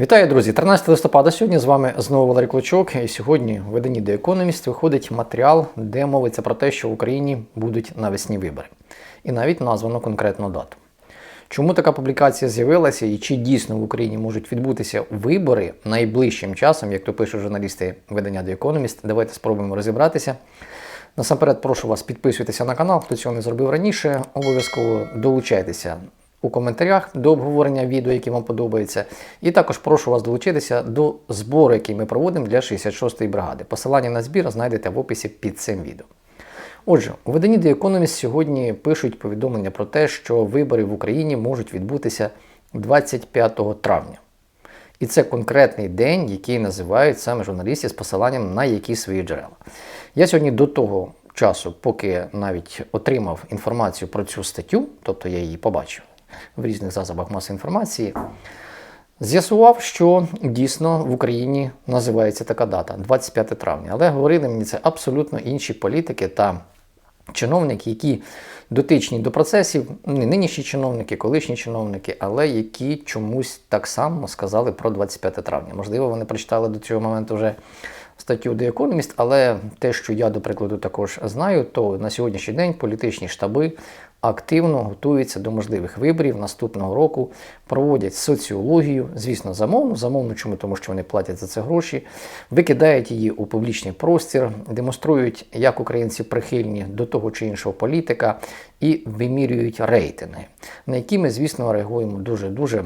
Вітаю, друзі! 13 листопада сьогодні з вами знову Валерій Клочок. І сьогодні в виданні The Economist виходить матеріал, де мовиться про те, що в Україні будуть навесні вибори. І навіть названо конкретну дату. Чому така публікація з'явилася і чи дійсно в Україні можуть відбутися вибори найближчим часом, як то пишуть журналісти видання The Economist? Давайте спробуємо розібратися. Насамперед, прошу вас підписуйтеся на канал, хто цього не зробив раніше. Обов'язково долучайтеся у коментарях до обговорення відео, які вам подобаються. І також прошу вас долучитися до збору, який ми проводимо для 66-ї бригади. Посилання на збір знайдете в описі під цим відео. Отже, у виданні The Economist сьогодні пишуть повідомлення про те, що вибори в Україні можуть відбутися 25 травня. І це конкретний день, який називають саме журналісти з посиланням на які свої джерела. Я сьогодні до того часу, поки навіть отримав інформацію про цю статтю, тобто я її побачив в різних засобах масової інформації, з'ясував, що дійсно в Україні називається така дата 25 травня. Але говорили мені це абсолютно інші політики та чиновники, які дотичні до процесів, не нинішні чиновники, колишні чиновники, але які чомусь так само сказали про 25 травня. Можливо, вони прочитали до цього моменту вже статтю The Economist, але те, що я, до прикладу, також знаю, то на сьогоднішній день політичні штаби активно готуються до можливих виборів наступного року, проводять соціологію, звісно, замовну. Замовну чому? Тому що вони платять за це гроші, викидають її у публічний простір, демонструють, як українці прихильні до того чи іншого політика, і вимірюють рейтинги, на які ми, звісно, реагуємо дуже-дуже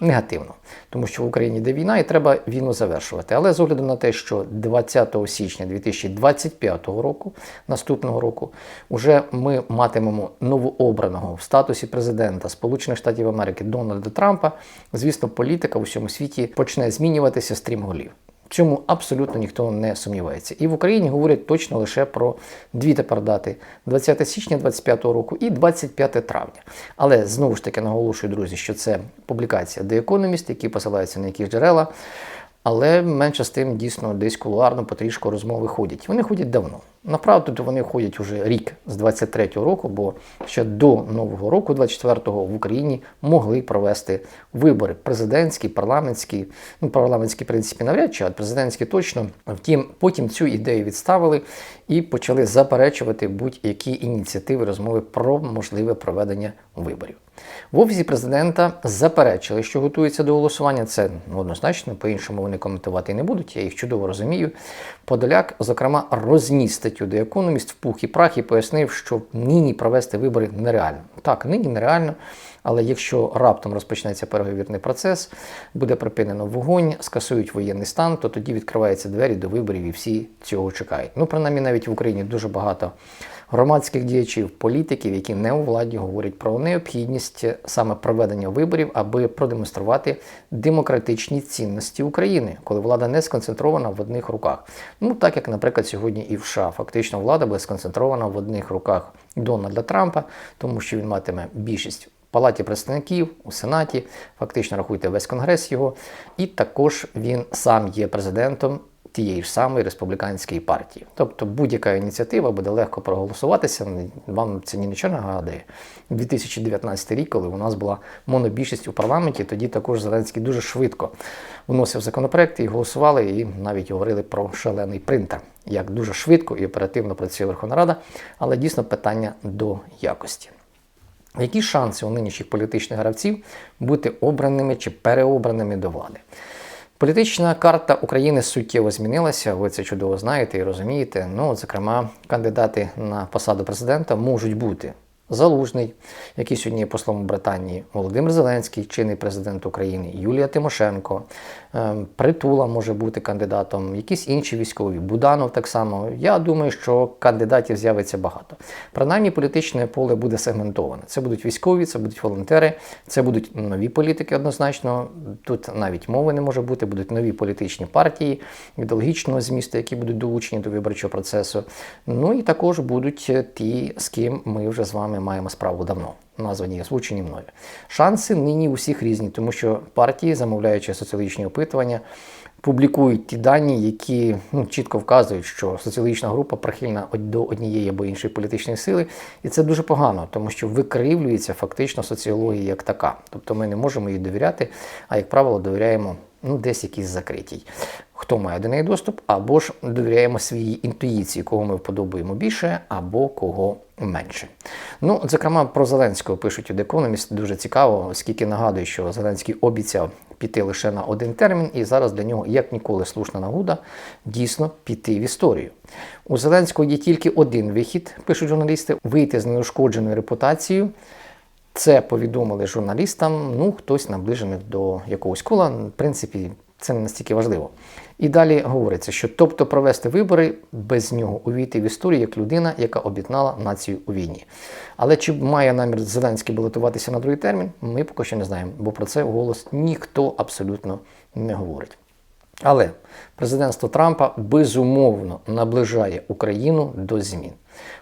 негативно, тому що в Україні йде війна і треба війну завершувати. Але з огляду на те, що 20 січня 2025 року, наступного року, уже ми матимемо новообраного в статусі президента Сполучених Штатів Америки Дональда Трампа, звісно, політика в усьому світі почне змінюватися стрімголів. В цьому абсолютно ніхто не сумнівається. І в Україні говорять точно лише про дві тепер дати: 20 січня 2025 року і 25 травня. Але знову ж таки наголошую, друзі, що це публікація The Economist, які посилаються на якісь джерела. Але менше з тим дійсно десь кулуарно потрішку розмови ходять. Вони ходять давно. Направду то вони ходять уже рік з 23-го року, бо ще до нового року, 24-го, в Україні могли провести вибори президентські, парламентські. Ну, парламентські, в принципі, навряд чи, а президентські точно. Втім, потім цю ідею відставили і почали заперечувати будь-які ініціативи розмови про можливе проведення виборів. В офісі президента заперечили, що готується до голосування. Це ну, однозначно, по-іншому вони коментувати і не будуть. Я їх чудово розумію. Подоляк, зокрема, розніс статтю до економіст в пух і прах і пояснив, що нині провести вибори нереально. Так, нині нереально. Але якщо раптом розпочнеться переговірний процес, буде припинено вогонь, скасують воєнний стан, то тоді відкриваються двері до виборів і всі цього чекають. Ну, принаймні, навіть в Україні дуже багато громадських діячів, політиків, які не у владі говорять про необхідність саме проведення виборів, аби продемонструвати демократичні цінності України, коли влада не сконцентрована в одних руках. Ну так як, наприклад, сьогодні і в США фактично влада буде сконцентрована в одних руках Дональда Трампа, тому що він матиме більшість. Палаті представників у Сенаті, фактично рахуйте весь конгрес його, і також він сам є президентом тієї ж самої республіканської партії. Тобто будь-яка ініціатива буде легко проголосуватися. Вам це ні нічого нагадує. 2019 рік, коли у нас була монобільшість у парламенті, тоді також Зеленський дуже швидко вносив законопроекти і голосували, і навіть говорили про шалений принтер, як дуже швидко і оперативно працює Верховна Рада, але дійсно питання до якості. Які шанси у нинішніх політичних гравців бути обраними чи переобраними до влади? Політична карта України суттєво змінилася, ви це чудово знаєте і розумієте. Ну, зокрема, кандидати на посаду президента можуть бути Залужний, який сьогодні є послом Британії, Володимир Зеленський, чинний президент України, Юлія Тимошенко, ем, Притула може бути кандидатом, якісь інші військові, Буданов так само. Я думаю, що кандидатів з'явиться багато. Принаймні, політичне поле буде сегментоване. Це будуть військові, це будуть волонтери, це будуть нові політики однозначно. Тут навіть мови не може бути, будуть нові політичні партії ідеологічного змісту, які будуть долучені до виборчого процесу. Ну і також будуть ті, з ким ми вже з вами маємо справу давно. Названі озвучені мною. Шанси нині усіх різні, тому що партії, замовляючи соціологічні опитування, публікують ті дані, які ну, чітко вказують, що соціологічна група прихильна до однієї або іншої політичної сили, і це дуже погано, тому що викривлюється фактично соціологія як така. Тобто ми не можемо їй довіряти, а як правило, довіряємо ну, десь якийсь закритій. Хто має до неї доступ, або ж довіряємо своїй інтуїції, кого ми вподобаємо більше, або кого менше. Ну, зокрема, про Зеленського пишуть у Economist дуже цікаво, оскільки нагадую, що Зеленський обіцяв піти лише на один термін, і зараз для нього, як ніколи, слушна нагода дійсно піти в історію. У Зеленського є тільки один вихід, пишуть журналісти, вийти з неушкодженою репутацією. Це повідомили журналістам, ну, хтось наближений до якогось кола. В принципі, це не настільки важливо. І далі говориться, що тобто провести вибори без нього увійти в історію як людина, яка об'єднала націю у війні. Але чи має намір Зеленський балотуватися на другий термін, ми поки що не знаємо, бо про це голос ніхто абсолютно не говорить. Але президентство Трампа безумовно наближає Україну до змін.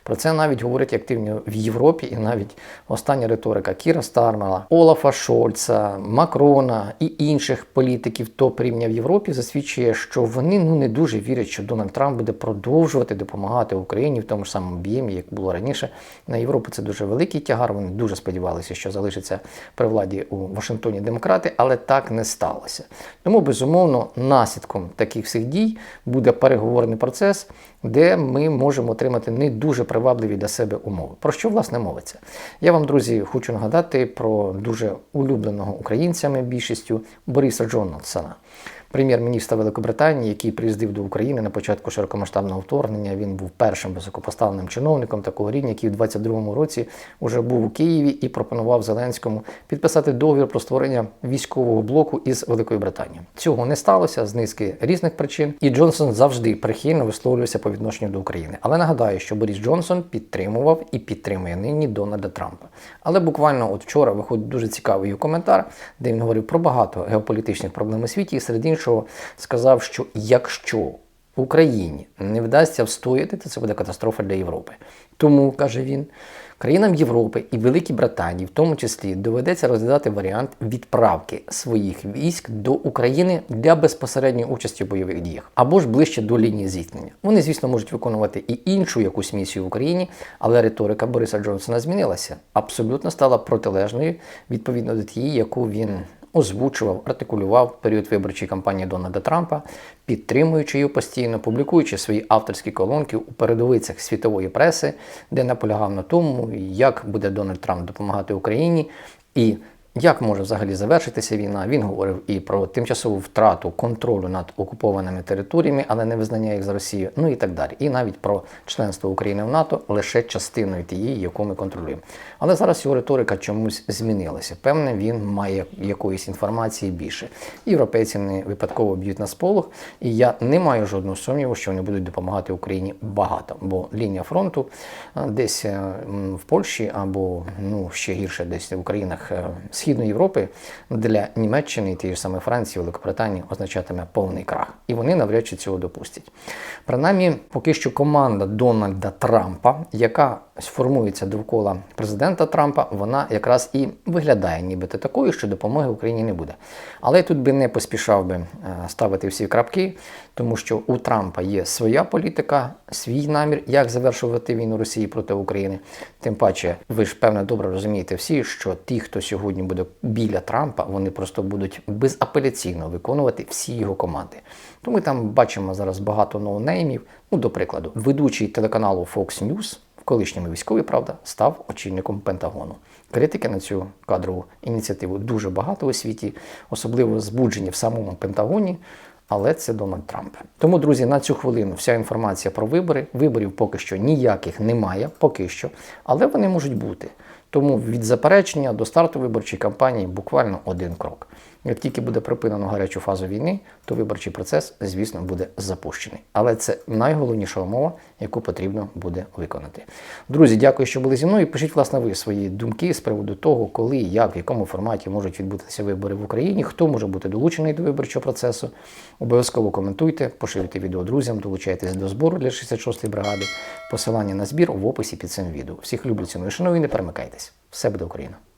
Про це навіть говорять активно в Європі, і навіть остання риторика Кіра Стармела, Олафа Шольца, Макрона і інших політиків топ рівня в Європі засвідчує, що вони ну не дуже вірять, що Дональд Трамп буде продовжувати допомагати Україні в тому ж самому об'ємі, як було раніше. На Європу це дуже великий тягар. Вони дуже сподівалися, що залишиться при владі у Вашингтоні демократи, але так не сталося. Тому безумовно наслідком таких всіх дій буде переговорний процес, де ми можемо отримати не дуже привабливі для себе умови. Про що власне мовиться? Я вам, друзі, хочу нагадати про дуже улюбленого українцями більшістю Бориса Джонсона. Прем'єр-міністра Великобританії, який приїздив до України на початку широкомасштабного вторгнення, він був першим високопоставленим чиновником такого рівня, який в 22-му році вже був у Києві і пропонував Зеленському підписати договір про створення військового блоку із Великою Британією. Цього не сталося з низки різних причин, і Джонсон завжди прихильно висловлювався по відношенню до України. Але нагадаю, що Борис Джонсон підтримував і підтримує нині Дональда Трампа. Але буквально от вчора виходить дуже цікавий коментар, де він говорив про багато геополітичних проблем у світі, і серед іншого сказав, що якщо Україні не вдасться встояти, то це буде катастрофа для Європи. Тому, каже він, країнам Європи і Великій Британії, в тому числі, доведеться розглядати варіант відправки своїх військ до України для безпосередньої участі в бойових діях або ж ближче до лінії зіткнення. Вони, звісно, можуть виконувати і іншу якусь місію в Україні, але риторика Бориса Джонсона змінилася. Абсолютно стала протилежною відповідно до тієї, яку він озвучував, артикулював період виборчої кампанії Дональда Трампа, підтримуючи її постійно, публікуючи свої авторські колонки у передовицях світової преси, де наполягав на тому, як буде Дональд Трамп допомагати Україні і як може взагалі завершитися війна? Він говорив і про тимчасову втрату контролю над окупованими територіями, але не визнання їх за Росію, ну і так далі. І навіть про членство України в НАТО лише частиною тієї, яку ми контролюємо. Але зараз його риторика чомусь змінилася. Певне, він має якоїсь інформації більше. Європейці не випадково б'ють на сполох, і я не маю жодного сумніву, що вони будуть допомагати Україні багато, бо лінія фронту десь е, в Польщі або ну ще гірше, десь в Українах. Східної Європи для Німеччини тієї ж саме Франції, Великобританії означатиме повний крах. І вони навряд чи цього допустять. Принаймні, поки що команда Дональда Трампа, яка сформується довкола президента Трампа, вона якраз і виглядає нібито такою, що допомоги Україні не буде. Але я тут би не поспішав би е, ставити всі крапки, тому що у Трампа є своя політика, свій намір, як завершувати війну Росії проти України. Тим паче, ви ж певно добре розумієте всі, що ті, хто сьогодні буде біля Трампа, вони просто будуть безапеляційно виконувати всі його команди. То ми там бачимо зараз багато ноунеймів. Ну, до прикладу, ведучий телеканалу Fox News, колишньому військовий, правда, став очільником Пентагону. Критики на цю кадрову ініціативу дуже багато у світі, особливо збуджені в самому Пентагоні. Але це Дональд Трамп. Тому, друзі, на цю хвилину вся інформація про вибори. Виборів поки що ніяких немає, поки що, але вони можуть бути. Тому від заперечення до старту виборчої кампанії буквально один крок. Як тільки буде припинено гарячу фазу війни, то виборчий процес, звісно, буде запущений. Але це найголовніша умова, яку потрібно буде виконати. Друзі, дякую, що були зі мною. Пишіть, власне, ви свої думки з приводу того, коли, як, в якому форматі можуть відбутися вибори в Україні, хто може бути долучений до виборчого процесу. Обов'язково коментуйте, поширюйте відео друзям, долучайтесь до збору для 66-ї бригади. Посилання на збір в описі під цим відео. Всіх люблю, ціную, шаную і не перемикайтесь. Все буде Україна!